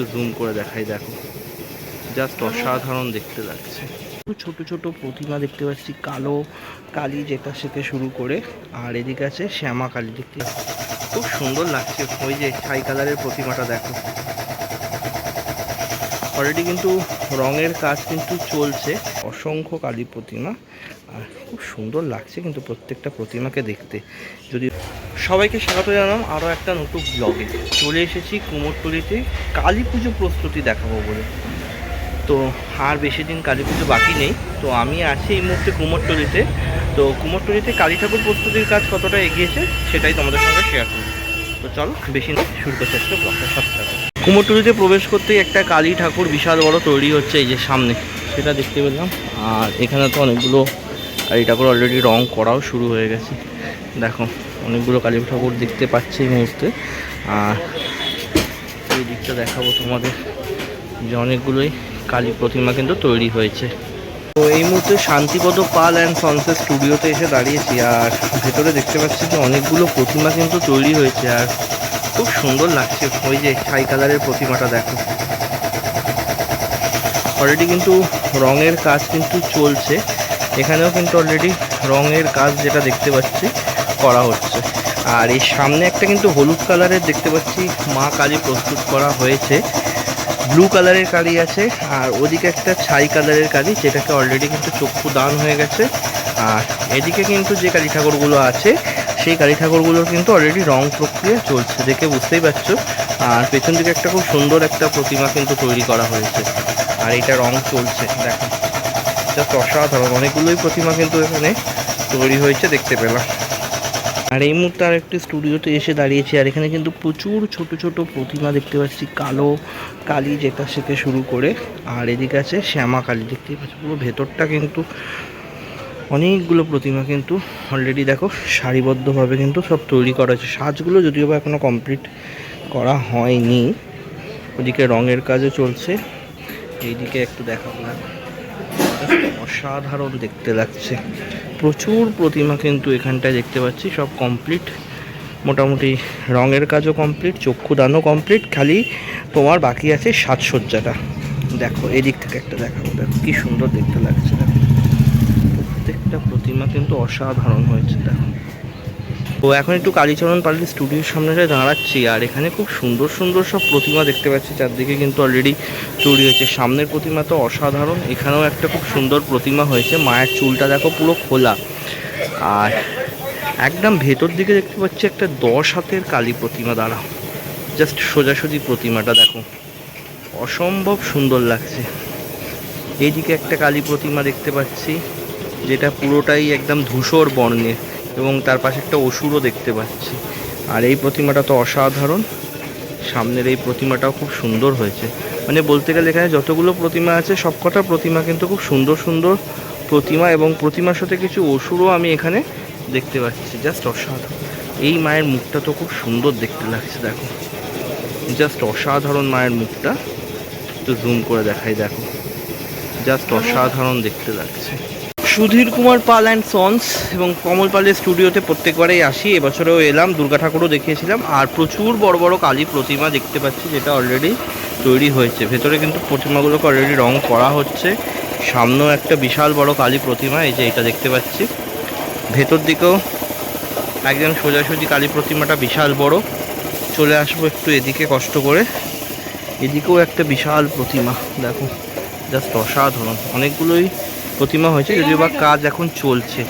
একটু জুম করে দেখাই, দেখো। জাস্ট অসাধারণ দেখতে লাগছে। ছোট ছোট প্রতিমা দেখতে পাচ্ছি, কালো কালী যেটা থেকে শুরু করে, আর এদিকে আছে শ্যামা কালী দেখতে খুব সুন্দর লাগছে, ওই যে ছাই কালারের প্রতিমাটা দেখো। অলরেডি কিন্তু রঙের কাজ কিন্তু চলছে, অসংখ্য কালী প্রতিমা। আর খুব সুন্দর লাগছে কিন্তু প্রত্যেকটা প্রতিমাকে দেখতে। যদি সবাইকে স্বাগত জানাম আরও একটা নতুন ব্লগে চলে এসেছি কুমোরটুলিতে। কালী পুজো প্রস্তুতি দেখাবো বলে। তো আর বেশি দিন কালী পুজো বাকি নেই। তো আমি আছি এই মুহূর্তে কুমোরটুলিতে। তো কুমোরটুলিতে কালী ঠাকুর প্রস্তুতির কাজ কতটা এগিয়েছে সেটাই তোমাদের সঙ্গে শেয়ার করব। তো চলো, বেশি না, শুরু করতে আসলে ব্লগটা থাকো কুমোরটুলিতে প্রবেশ করতেই একটা কালী ঠাকুর বিশাল বড় তৈরি হচ্ছে এই যে সামনে। সেটা দেখতে পেলাম। আর এখানে তো অনেকগুলো কালী ঠাকুর অলরেডি রং করাও শুরু হয়ে গেছে। দেখো, অনেকগুলো কালী ঠাকুর দেখতে পাচ্ছি এই মুহূর্তে। আর এই দিকটা দেখাবো তোমাদের, যে অনেকগুলোই কালী প্রতিমা কিন্তু তৈরি হয়েছে। তো এই মুহূর্তে শান্তিপদ পাল অ্যান্ড সনসেট স্টুডিওতে এসে দাঁড়িয়েছি, আর ভেতরে দেখতে পাচ্ছি যে অনেকগুলো প্রতিমা কিন্তু তৈরি হয়েছে, আর খুব সুন্দর লাগছে। ওই যে ছাই কালারের প্রতিমাটা দেখো। অলরেডি কিন্তু রঙের কাজ কিন্তু চলছে। এখানেও কিন্তু অলরেডি রঙের কাজ যেটা দেখতে পাচ্ছি করা হচ্ছে। আর এই সামনে একটা কিন্তু হলুদ কালারের দেখতে পাচ্ছি মা কালী প্রস্তুত করা হয়েছে। ব্লু কালারের কালি আছে আর ওদিকে একটা ছাই কালারের কালি যেটাকে অলরেডি কিন্তু চক্ষু দান হয়ে গেছে। আর এদিকে কিন্তু যে কালী ঠাকুরগুলো আছে, সেই কালী ঠাকুরগুলোর কিন্তু অলরেডি রং প্রক্রিয়া চলছে দেখে বুঝতেই পারছ। আর পেছন দিকে একটা খুব সুন্দর একটা প্রতিমা কিন্তু তৈরি করা হয়েছে। আর এটা রং চলছে, দেখো। জাস্ট অসাধারণ। অনেকগুলোই প্রতিমা কিন্তু এখানে তৈরি হয়েছে, দেখতে পেলাম। আর এই মুহূর্তে আর একটি স্টুডিওতে এসে দাঁড়িয়েছি, আর এখানে কিন্তু প্রচুর ছোট ছোট প্রতিমা দেখতে পাচ্ছি, কালো কালী যেটা থেকে শুরু করে। আর এদিকে আছে শ্যামা কালী, দেখতেই পাচ্ছি পুরো ভেতরটা কিন্তু অনেকগুলো প্রতিমা কিন্তু অলরেডি দেখো সারিবদ্ধভাবে কিন্তু সব তৈরি করা হয়েছে। সাজগুলো যদিও বা এখনও কমপ্লিট করা হয়নি। ওদিকে রঙের কাজও চলছে। এইদিকে একটু দেখাবো। অসাধারণ দেখতে লাগছে। প্রচুর প্রতিমা কিন্তু এখানটায় দেখতে পাচ্ছি। সব কমপ্লিট মোটামুটি রঙের কাজও কমপ্লিট চক্ষুদানও কমপ্লিট খালি তোমার বাকি আছে সাজসজ্জাটা। দেখো, এদিক থেকে একটা দেখাবো। দেখো, কী সুন্দর দেখতে লাগছে। দেখো, প্রত্যেকটা প্রতিমা কিন্তু অসাধারণ হয়েছে। দেখো তো এখন একটু কালীচরণ পালের স্টুডিওর সামনে দাঁড়াচ্ছি, আর এখানে খুব সুন্দর সুন্দর সব প্রতিমা দেখতে পাচ্ছি। চারদিকে কিন্তু অলরেডি তৈরি হয়েছে। সামনের প্রতিমা তো অসাধারণ। এখানেও একটা খুব সুন্দর প্রতিমা হয়েছে। মায়ের চুলটা দেখো পুরো খোলা। আর একদম ভেতর দিকে দেখতে পাচ্ছি একটা দশ হাতের কালী প্রতিমা। দাঁড়া জাস্ট সোজাসুজি প্রতিমাটা দেখো। অসম্ভব সুন্দর লাগছে। এইদিকে একটা কালী প্রতিমা দেখতে পাচ্ছি, যেটা পুরোটাই একদম ধূসর বর্ণের। এবং তার পাশে একটা অসুরও দেখতে পাচ্ছি। আর এই প্রতিমাটা তো অসাধারণ। সামনের এই প্রতিমাটাও খুব সুন্দর হয়েছে। মানে বলতে গেলে এখানে যতগুলো প্রতিমা আছে সবকটা প্রতিমা কিন্তু খুব সুন্দর সুন্দর প্রতিমা এবং প্রতিমার সাথে কিছু অসুরও আমি এখানে দেখতে পাচ্ছি। জাস্ট অসাধারণ। এই মায়ের মুখটা তো খুব সুন্দর দেখতে লাগছে দেখো। জাস্ট অসাধারণ মায়ের মুখটা। একটু জুম করে দেখাই দেখো। জাস্ট অসাধারণ দেখতে লাগছে। সুধীর কুমার পাল অ্যান্ড সন্স এবং কমল পালের স্টুডিওতে প্রত্যেকবারেই আসি। এবছরেও এলাম, দুর্গা ঠাকুরও দেখিয়েছিলাম। আর প্রচুর বড় বড় কালী প্রতিমা দেখতে পাচ্ছি, যেটা অলরেডি তৈরি হয়েছে। ভেতরে কিন্তু প্রতিমাগুলোকে অলরেডি রং করা হচ্ছে। সামনেও একটা বিশাল বড় কালী প্রতিমা, এই যে এটা দেখতে পাচ্ছি। ভেতর দিকেও একদম সোজাসুজি কালী প্রতিমাটা বিশাল বড়। চলে আসব একটু এদিকে কষ্ট করে। এদিকেও একটা বিশাল প্রতিমা, দেখো, জাস্ট অসাধারণ। অনেকগুলোই প্রতিমা হয়েছে, যদিও বা কাজ এখন চলছে।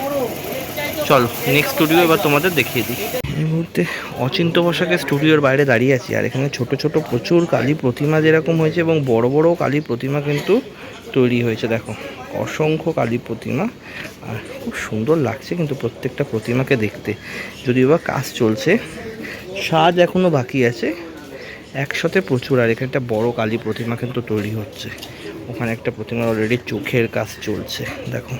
চলো নেক্সট স্টুডিও এবার তোমাদের দেখিয়ে দিই। এই মুহূর্তে অচিন্ত বসাকের স্টুডিওর বাইরে দাঁড়িয়ে আছি, আর এখানে ছোট ছোট প্রচুর কালী প্রতিমা যেরকম হয়েছে এবং বড় বড় কালী প্রতিমা কিন্তু তৈরি হয়েছে। দেখো, অসংখ্য কালী প্রতিমা, আর খুব সুন্দর লাগছে কিন্তু প্রত্যেকটা প্রতিমাকে দেখতে। যদিও বা কাজ চলছে, সাজ এখনও বাকি আছে, একসাথে প্রচুর, আর এখানে একটা বড় কালী প্রতিমা কিন্তু তৈরি হচ্ছে। ওখানে একটা প্রতিমার অলরেডি চোখের কাজ চলছে, দেখো।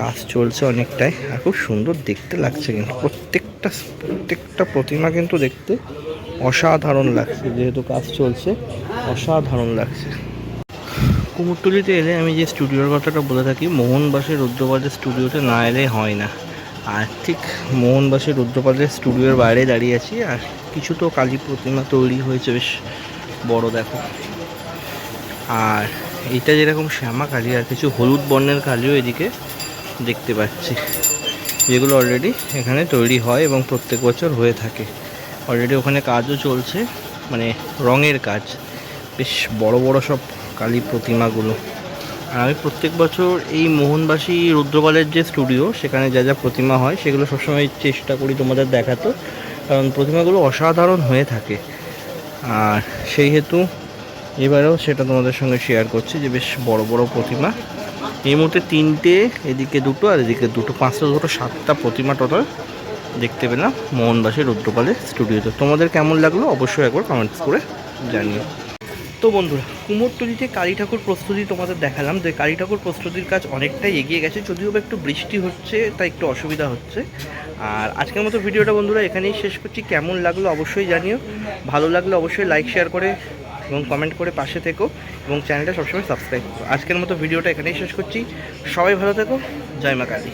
কাজ চলছে অনেকটাই, আর খুব সুন্দর দেখতে লাগছে কিন্তু। প্রত্যেকটা প্রত্যেকটা প্রতিমা কিন্তু দেখতে অসাধারণ লাগছে, যেহেতু কাজ চলছে, অসাধারণ লাগছে। কুমোরটুলিতে এলে আমি যে স্টুডিওর কথাটা বলে থাকি, মোহনবাসের রুদ্রবাজার স্টুডিওতে না এলে হয় না। আর ঠিক মোহনবাসের রুদ্রপালের স্টুডিওর বাইরে দাঁড়িয়ে আছি, আর কিছু তো কালী প্রতিমা তৈরি হয়েছে, বেশ বড় দেখো। আর এটা যেরকম শ্যামা কালী আর কিছু হলুদ বর্ণের কালিও এদিকে দেখতে পাচ্ছি, যেগুলো অলরেডি এখানে তৈরি হয় এবং প্রত্যেক বছর হয়ে থাকে। অলরেডি ওখানে কাজও চলছে মানে রঙের কাজ। বেশ বড় বড় সব কালী প্রতিমাগুলো। আর আমি প্রত্যেক বছর এই মোহনবাসী রুদ্রপালের যে স্টুডিও সেখানে যা যা প্রতিমা হয়, সেগুলো সবসময় চেষ্টা করি তোমাদের দেখাতো। কারণ প্রতিমাগুলো অসাধারণ হয়ে থাকে। আর সেই হেতু এবারেও সেটা তোমাদের সঙ্গে শেয়ার করছি যে বেশ বড় বড় প্রতিমা। এই মুহূর্তে তিনটে, এদিকে দুটো আর এদিকে দুটো। পাঁচটা, দুটো, সাতটা প্রতিমা টোটাল দেখতে পেলাম মোহনবাসী রুদ্রপালের স্টুডিওতে তোমাদের কেমন লাগল অবশ্যই একবার কমেন্টস করে জানিও। তো বন্ধুরা, কুমোরটুলিতে কালী ঠাকুর প্রস্তুতি তোমাদের দেখালাম। যে কালী ঠাকুর প্রস্তুতির কাজ অনেকটাই এগিয়ে গেছে, যদিও একটু বৃষ্টি হচ্ছে, তাই একটু অসুবিধা হচ্ছে। আর আজকের মতো ভিডিওটা বন্ধুরা এখানেই শেষ করছি। কেমন লাগল অবশ্যই জানিও। ভালো লাগলে অবশ্যই লাইক শেয়ার করে এবং কমেন্ট করে পাশে থেকো এবং চ্যানেলটা সবসময় সাবস্ক্রাইব করো। আজকের মতো ভিডিওটা এখানেই শেষ করছি। সবাই ভালো থেকো। জয় মা কালী।